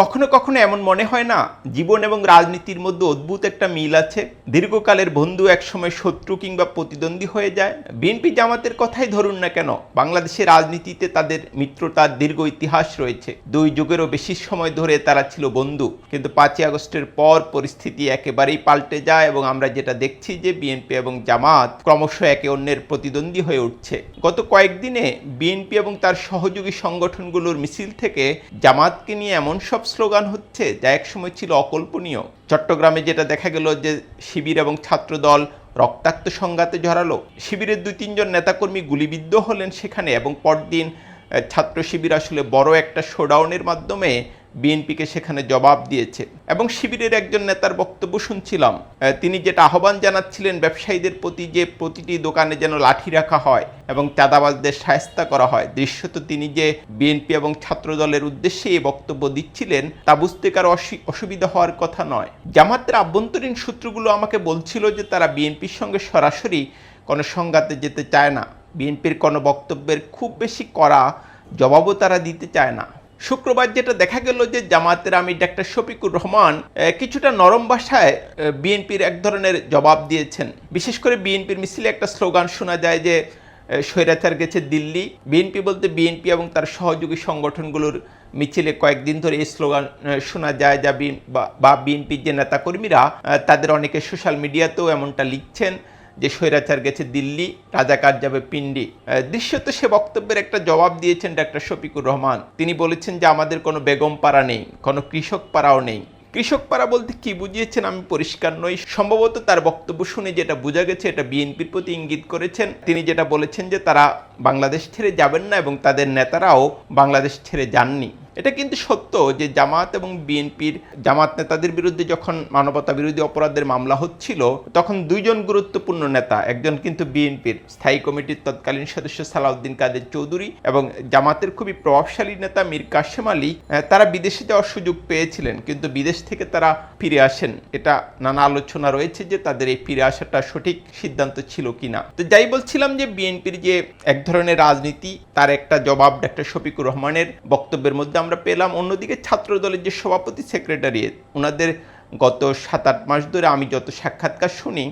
কখনো কখনো এমন মনে হয় না, জীবন এবং রাজনীতির মধ্যে অদ্ভুত একটা মিল আছে। দীর্ঘকালের বন্ধু একসময় শত্রু কিংবা প্রতিদ্বন্দ্বী হয়ে যায়। বিএনপি জামাতের কথাই ধরুন না কেন, বাংলাদেশের রাজনীতিতে তাদের মিত্রতার দীর্ঘ ইতিহাস রয়েছে। দুই যুগেরও বেশি সময় ধরে তারা ছিল বন্ধু। কিন্তু পাঁচই আগস্টের পর পরিস্থিতি একেবারেই পাল্টে যায় এবং আমরা যেটা দেখছি যে বিএনপি এবং জামাত ক্রমশ একে অন্যের প্রতিদ্বন্দ্বী হয়ে উঠছে। গত কয়েকদিনে বিএনপি এবং তার সহযোগী সংগঠনগুলোর মিছিল থেকে জামাতকে নিয়ে এমন সব স্লোগান হচ্ছে, যা একসময় ছিল অকল্পনীয়। চট্টগ্রামে যেটা দেখা গেল যে শিবির এবং ছাত্রদল রক্তাক্ত সংঘাতে ঝরালো শিবিরের দুই, তিনজন নেতাকর্মী গুলিবিদ্ধ হলেন সেখানে এবং পরদিন ছাত্র শিবির আসলে বড় একটা শোডাউনের মাধ্যমে বিএনপিকে সেখানে জবাব দিয়েছে। এবং শিবিরের একজন নেতার বক্তব্য শুনছিলাম। তিনি যেটা আহ্বান জানাচ্ছিলেন ব্যবসায়ীদের প্রতি যে প্রতিটি দোকানে যেন লাঠি রাখা হয় এবং চাঁদাবাজদের সায়স্তা করা হয়, দৃশ্যত তিনি যে বিএনপি এবং ছাত্রদলের উদ্দেশ্যে এই বক্তব্য দিচ্ছিলেন, তা বুঝতে কারও অসু- অসুবিধা হওয়ার কথা নয়। জামাতের আভ্যন্তরীণ সূত্রগুলো আমাকে বলছিল যে তারা বিএনপির সঙ্গে সরাসরি কোনো সংঘাতে যেতে চায় না। বিএনপির কোনো বক্তব্যের খুব বেশি করা জবাবও তারা দিতে চায় না। শুক্রবার যেটা দেখা গেল যে জামাতের আমির ডাক্তার শফিকুর রহমান কিছুটা নরম ভাষায় বিএনপির এক ধরনের জবাব দিয়েছেন। বিশেষ করে বিএনপির মিছিলে একটা স্লোগান শোনা যায় যে স্বৈরাচার গেছে দিল্লি। বিএনপি বলতে বিএনপি এবং তার সহযোগী সংগঠনগুলোর মিছিলে কয়েকদিন ধরে এই স্লোগান শোনা যায় যা বা বিএনপির যে নেতাকর্মীরা তাদের অনেকে সোশ্যাল মিডিয়াতেও এমনটা লিখছেন। যে স্বৈরাচার গেছে দিল্লি রাজাকার যাবে পিন্ডি দৃশ্যত সে বক্তব্যের একটা জবাব দিয়েছেন ডাক্তার শফিকুর রহমান। তিনি বলেছেন যে আমাদের কোনো বেগম পাড়া নেই, কোনো কৃষক পাড়াও নেই। কৃষক পাড়া বলতে কি বুঝিয়েছেন আমি পরিষ্কার নই। সম্ভবত তার বক্তব্য শুনে যেটা বোঝা গেছে এটা বিএনপির প্রতি ইঙ্গিত করেছেন। তিনি যেটা বলেছেন যে তারা বাংলাদেশ ছেড়ে যাবেন না এবং তাদের নেতারাও বাংলাদেশ ছেড়ে যাননি। এটা কিন্তু সত্য যে জামাত এবং বিএনপির জামাত নেতাদের বিরুদ্ধে যখন মানবতা বিরোধী অপরাধের মামলা হচ্ছিল, তখন দুইজন গুরুত্বপূর্ণ নেতা, একজন কিন্তু বিএনপির স্থায়ী কমিটির তৎকালীন সদস্য সালাউদ্দিন কাদের চৌধুরী এবং জামাতের খুবই প্রভাবশালী নেতা মীর কাশেম আলী তারা বিদেশে যাওয়ার সুযোগ পেয়েছিলেন, কিন্তু বিদেশ থেকে তারা ফিরে আসেন। এটা নানা আলোচনা রয়েছে যে তাদের এই ফিরে আসাটা সঠিক সিদ্ধান্ত ছিল কিনা। তো যাই বলছিলাম যে বিএনপির যে এক ধরনের রাজনীতি, তার একটা জবাব ডাক্তার শফিকুর রহমানের বক্তব্যের মধ্যে আমরা পেলাম। অন্যদিকে ছাত্র দলের যে সভাপতি সেক্রেটারি ওনাদের গত সাত আট মাস ধরে আমি যত সাক্ষাৎকার শুনি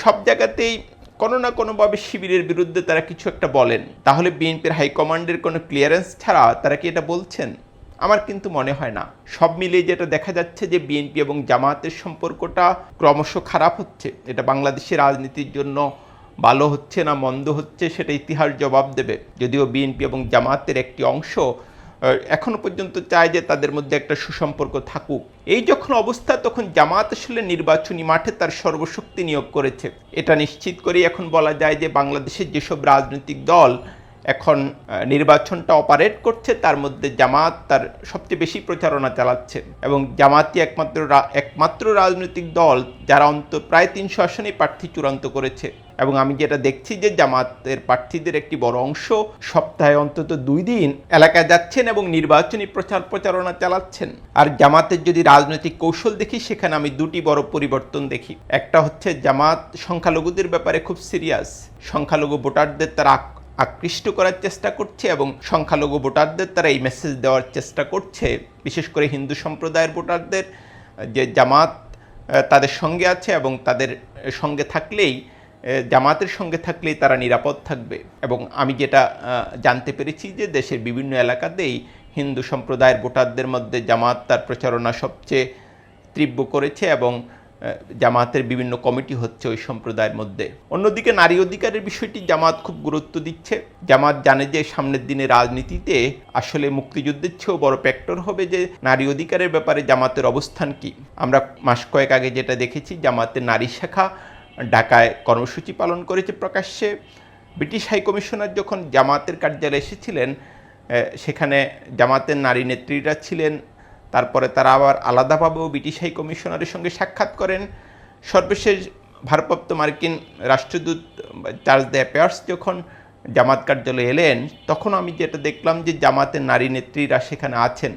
সব জায়গাতেই কোনো না কোনোভাবে শিবিরের বিরুদ্ধে তারা কিছু একটা বলেন। তাহলে বিএনপির হাইকমান্ডের কোনো ক্লিয়ারেন্স ছাড়া তারা কি এটা বলছেন? আমার কিন্তু মনে হয় না। সব মিলিয়ে যেটা দেখা যাচ্ছে যে বিএনপি এবং জামাতের সম্পর্কটা ক্রমশ খারাপ হচ্ছে। এটা বাংলাদেশের রাজনীতির জন্য ভালো হচ্ছে না মন্দ হচ্ছে, সেটা ইতিহাস জবাব দেবে। যদিও বিএনপি এবং জামাতের একটি অংশ আহ, এখনও পর্যন্ত চায় যে তাদের মধ্যে একটা সুসম্পর্ক থাকুক। এই যখন অবস্থা তখন জামাত আসলে নির্বাচনী মাঠে তার সর্বশক্তি নিয়োগ করেছে। এটা নিশ্চিত করেই এখন বলা যায় যে বাংলাদেশের যেসব রাজনৈতিক দল এখন নির্বাচনটা অপারেট করছে তার মধ্যে জামাত তার সবচেয়ে বেশি প্রচারণা চালাচ্ছে। এবং জামাতই একমাত্র একমাত্র রাজনৈতিক দল যারা অন্ত প্রায় তিনশো আসনে প্রার্থী চূড়ান্ত করেছে। এবং আমি যেটা দেখছি যে জামাতের প্রার্থীদের একটি বড় অংশ সপ্তাহে অন্তত দুই দিন এলাকায় যাচ্ছেন এবং নির্বাচনী প্রচার প্রচারণা চালাচ্ছেন। আর জামাতের যদি রাজনৈতিক কৌশল দেখি, সেখানে আমি দুটি বড় পরিবর্তন দেখি। একটা হচ্ছে জামাত সংখ্যালঘুদের ব্যাপারে খুব সিরিয়াস। সংখ্যালঘু ভোটারদের তারা আক- আকৃষ্ট করার চেষ্টা করছে এবং সংখ্যালঘু ভোটারদের তারা এই মেসেজ দেওয়ার চেষ্টা করছে। বিশেষ করে হিন্দু সম্প্রদায়ের ভোটারদের, যে জামাত তাদের সঙ্গে আছে এবং তাদের সঙ্গে থাকলেই জামাতের সঙ্গে থাকলেই তারা নিরাপদ থাকবে। এবং আমি যেটা জানতে পেরেছি যে দেশের বিভিন্ন এলাকাতেই হিন্দু সম্প্রদায়ের ভোটারদের মধ্যে জামাত তার প্রচারণা সবচেয়ে তীব্র করেছে এবং জামাতের বিভিন্ন কমিটি হচ্ছে ওই সম্প্রদায়ের মধ্যে। অন্যদিকে নারী অধিকারের বিষয়টি জামাত খুব গুরুত্ব দিচ্ছে। জামাত জানে যে সামনের দিনে রাজনীতিতে আসলে মুক্তিযুদ্ধের চেয়েও বড় ফ্যাক্টর হবে যে নারী অধিকারের ব্যাপারে জামাতের অবস্থান কি। আমরা মাস কয়েক আগে যেটা দেখেছি, জামাতের নারী শাখা ঢাকায় কর্মসূচি পালন করেছে প্রকাশ্যে। ব্রিটিশ হাই কমিশনার যখন জামাতের কার্যালয়ে এসেছিলেন সেখানে জামাতের নারী নেত্রীরা ছিলেন। তারপরে তারা আবার আলাদাভাবেও ব্রিটিশ হাই কমিশনারের সঙ্গে সাক্ষাৎ করেন। সর্বশেষ ভারপ্রাপ্ত মার্কিন রাষ্ট্রদূত চার্লস দ্য অ্যাপেয়ার্স যখন জামাত কার্যালয়ে এলেন, তখন আমি যেটা দেখলাম যে জামাতের নারী নেত্রীরা সেখানে আছেন।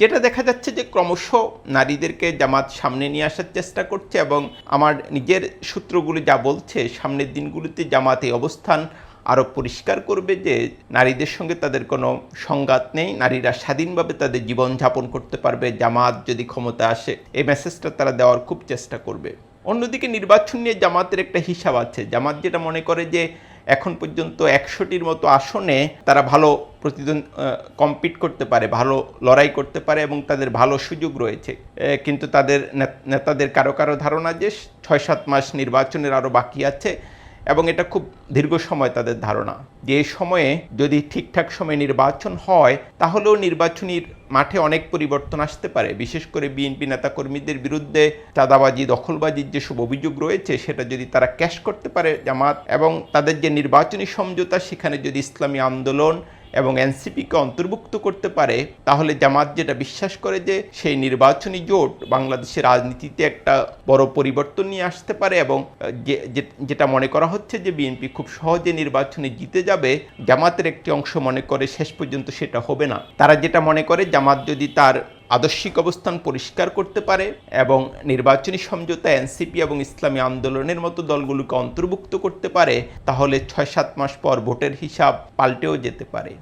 যেটা দেখা যাচ্ছে যে ক্রমশ নারীদেরকে জামাত সামনে নিয়ে আসার চেষ্টা করছে এবং আমার নিজের সূত্রগুলি যা বলছে, সামনের দিনগুলিতে জামাত অবস্থান আরও পরিষ্কার করবে যে নারীদের সঙ্গে তাদের কোনো সংঘাত নেই, নারীরা স্বাধীনভাবে তাদের জীবনযাপন করতে পারবে, জামাত যদি ক্ষমতা আসে, এই মেসেজটা তারা দেওয়ার খুব চেষ্টা করবে। অন্যদিকে নির্বাচন নিয়ে জামাতের একটা হিসাব আছে। জামাত যেটা মনে করে যে এখন পর্যন্ত একশোটির মতো আসনে তারা ভালো প্রতিদ্বন্দ্ব কম্পিট করতে পারে, ভালো লড়াই করতে পারে এবং তাদের ভালো সুযোগ রয়েছে। কিন্তু তাদের নেতাদের কারও কারও ধারণা যে ছয় সাত মাস নির্বাচনের আরও বাকি আছে। এবং এটা খুব দীর্ঘ সময় তাদের ধারণা। যে সময়ে যদি ঠিকঠাক সময়ে নির্বাচন হয়, তাহলেও নির্বাচনীর মাঠে অনেক পরিবর্তন আসতে পারে। বিশেষ করে বিএনপি নেতাকর্মীদের বিরুদ্ধে চাঁদাবাজি, দখলবাজির যেসব অভিযোগ রয়েছে, সেটা যদি তারা ক্যাশ করতে পারে জামাত এবং তাদের যে নির্বাচনী সমঝোতা, সেখানে যদি ইসলামী আন্দোলন এবং এনসিপিকে অন্তর্ভুক্ত করতে পারে, তাহলে জামাত যেটা বিশ্বাস করে যে সেই নির্বাচনী জোট বাংলাদেশের রাজনীতিতে একটা বড় পরিবর্তন নিয়ে আসতে পারে এবং যেটা মনে করা হচ্ছে যে বিএনপি খুব সহজে নির্বাচনে জিতে যাবে, জামাতের একটি অংশ মনে করে শেষ পর্যন্ত সেটা হবে না। তারা যেটা মনে করে, জামাত যদি তার আদর্শিক অবস্থান পরিষ্কার করতে পারে এবং নির্বাচনী সমঝোতা এনসিপি এবং ইসলামী আন্দোলনের মতো দলগুলোকে অন্তর্ভুক্ত করতে পারে, তাহলে ছয় সাত মাস পর ভোটের হিসাব পাল্টেও যেতে পারে।